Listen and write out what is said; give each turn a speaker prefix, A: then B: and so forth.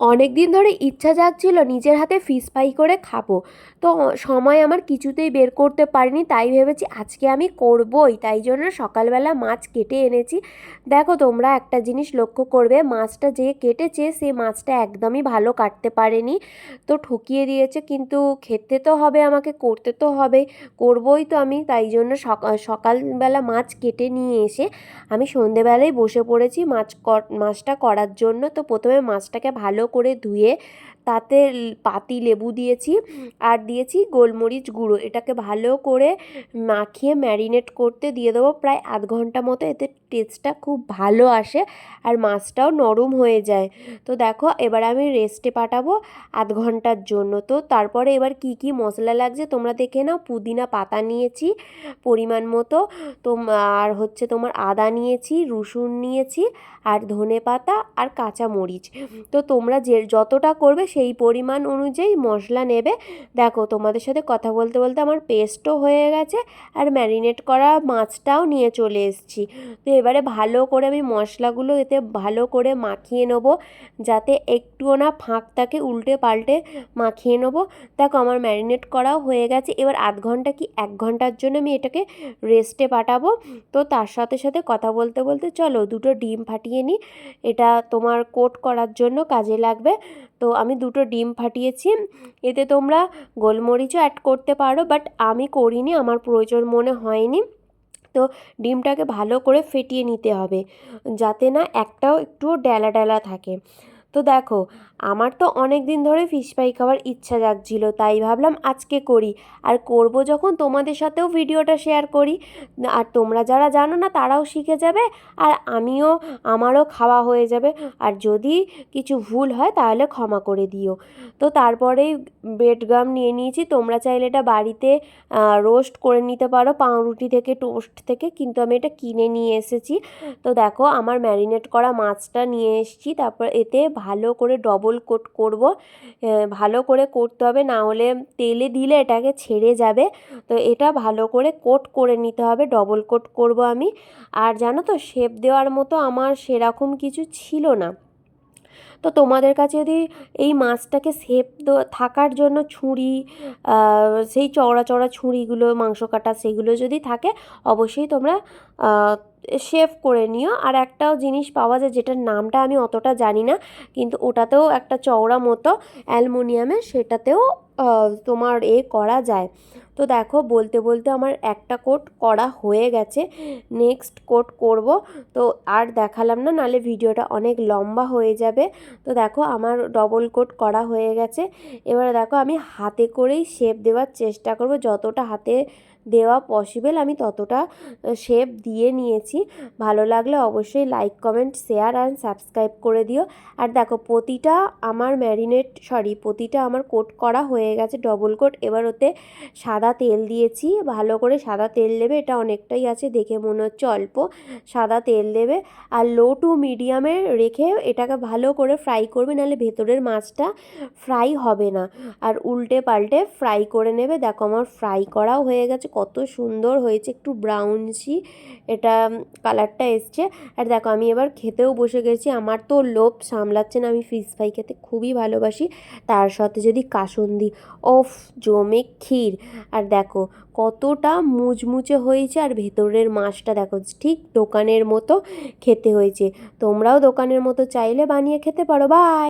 A: অনেক দিন ধরে ইচ্ছা জাগছিল নিজের হাতে ফিশ ফ্রাই করে খাব। তো সময় আমার কিছুতেই বের করতে পারিনি, তাই ভেবেছি আজকে আমি করবই। তাই জন্য সকালবেলা মাছ কেটে এনেছি। দেখো তোমরা একটা জিনিস লক্ষ্য করবে, মাছটা যে কেটেছে সে মাছটা একদমই ভালো কাটতে পারেনি। তো ঠকিয়ে দিয়েছে, কিন্তু খেতে তো হবে আমাকে, করতে তো হবে, করবই তো আমি। তাই জন্য সকাল সকালবেলা মাছ কেটে নিয়ে এসে আমি সন্ধেবেলায় বসে পড়েছি মাছ মাছটা করার জন্য। তো প্রথমে মাছটাকে ভালো করে ধুয়ে তাতে পাতি লেবু দিয়েছি আর দিয়েছি গোলমরিচ গুঁড়ো। এটাকে ভালো করে মাখিয়ে ম্যারিনেট করতে দিয়ে দেবো প্রায় আধ ঘণ্টা মতো। এতে টেস্টটা খুব ভালো আসে আর মাছটাও নরম হয়ে যায়। তো দেখো এবার আমি রেস্টে পাঠাবো আধ ঘণ্টার জন্য। তো তারপরে এবার কি কি মশলা লাগছে তোমরা দেখে নাও। পুদিনা পাতা নিয়েছি পরিমাণ মতো। তো আর হচ্ছে তোমার আদা নিয়েছি রসুন নিয়েছি আর ধনে পাতা আর কাঁচা মরিচ তো তোমরা যে যতটা করবে সেই পরিমাণ অনুযায়ী মশলা নেবে। দেখো, তোমাদের সাথে কথা বলতে বলতে আমার পেস্টও হয়ে গেছে আর ম্যারিনেট করা মাছটাও নিয়ে চলে এসেছি। তো এবারে ভালো করে আমি মশলাগুলো এতে ভালো করে মাখিয়ে নেব, যাতে একটুও না ফাঁক থাকে, উল্টে পাল্টে মাখিয়ে নেব। দেখো, আমার ম্যারিনেট করাও হয়ে গেছে। এবার আধ ঘণ্টা কি এক ঘণ্টার জন্য আমি এটাকে রেস্টে পাঠাবো। তো তার সাথে সাথে কথা বলতে বলতে চলো, দুটো ডিম ফাটিয়ে নিই। এটা তোমার কোট করার জন্য কাজে লাগবে। তো আমি দুটো ডিম ফাটিয়েছি। এতে তোমরা গোলমরিচও অ্যাড করতে পারো বাট আমি করিনি, আমার প্রয়োজন মনে হয়নি। তো ডিমটাকে ভালো করে ফেটিয়ে নিতে হবে, যাতে না একটাও একটু ডেলা ডেলা থাকে। তো দেখো, আমার তো অনেক দিন ধরে ফিশ ফ্রাই খাওয়ার ইচ্ছা জাগছিল, তাই ভাবলাম আজকে করি। আর করব যখন তোমাদের সাথেও ভিডিওটা শেয়ার করি। আর তোমরা যারা জানো না, তারাও শিখে যাবে আর আমিও, আমারও খাওয়া হয়ে যাবে। আর যদি কিছু ভুল হয়, তাহলে ক্ষমা করে দিও। তো তারপরেই ব্রেড গাম নিয়ে নিয়েছি। তোমরা চাইলে এটা বাড়িতে রোস্ট করে নিতে পারো, পাউরুটি থেকে টোস্ট থেকে। কিন্তু আমি এটা কিনে নিয়ে এসেছি। তো দেখো, আমার ম্যারিনেট করা মাছটা নিয়ে এসেছি। তারপর এতে ভালো করে ডবল কোট করব। ভালো করে করতে হবে, না হলে তেলে দিলে এটাকে ছেড়ে যাবে। তো এটা ভালো করে কোট করে নিতে হবে ডবল কোট করব আমি। আর জানো তো শেপ দেওয়ার মতো আমার সেরকম কিছু ছিল না। তো তোমাদের কাছে যদি এই মাছটাকে সেপ থাকার জন্য ছুরি সেই চওড়া চওড়া ছুরিগুলো, মাংস কাটা সেগুলো যদি থাকে, অবশ্যই তোমরা শেভ করে নিও। আর একটাও জিনিস পাওয়া যায় যেটার নামটা আমি অতটা জানি না, কিন্তু ওটাতেও একটা চওড়া মতো অ্যালমোনিয়ামের সেটাতেও তোমার এ করা যায়। তো দেখো বলতে বলতে আমার একটা কোট করা হয়ে গেছে। নেক্সট কোট করব। তো আর দেখালাম না, নালে ভিডিওটা অনেক লম্বা হয়ে যাবে। তো দেখো আমার ডবল কোট করা হয়ে গেছে। এবারে দেখো আমি হাতে করেই শেপ দেওয়ার চেষ্টা করব। যতটা হাতে দেওয়া পসিবল আমি ততটা শেপ দিয়ে নিয়েছি। ভালো লাগলে অবশ্যই like comment share and subscribe করে দিও। আর দেখো, প্রতিটা আমার ম্যারিনেট সরি প্রতিটা আমার কোট করা হয়ে গেছে ডবল কোট এবার ওতে সাদা তেল দিয়েছি। ভালো করে সাদা তেল দেবে, এটা অনেকটাই আছে, দেখে মনে হচ্ছে অল্প। সাদা তেল দেবে। আর লো টু মিডিয়ামে রেখে এটাকে ভালো করে ফ্রাই করবে, নাহলে ভেতরের মাছটা ফ্রাই হবে না। আর উল্টে পাল্টে ফ্রাই করে নেবে। দেখো, আমার ফ্রাই করাও হয়ে গেছে কত সুন্দর হয়েছে, একটু ব্রাউনসি এটা কালারটা এসছে। আর দেখো, আমি এবার খেতেও বসে গেছি, আমার তো লোভ সামলাচ্ছে না, আমি ফিশ ফ্রাই খেতে খুবই ভালোবাসি। তার সাথে যদি কাসন্দি, ওফ, জমে ক্ষীর। আর দেখো, কতটা মুচমুচে হয়েছে, আর ভেতরের মাছটা দেখো, ঠিক দোকানের মতো খেতে হয়েছে। তোমরাও দোকানের মতো চাইলে বানিয়ে খেতে পারো বাই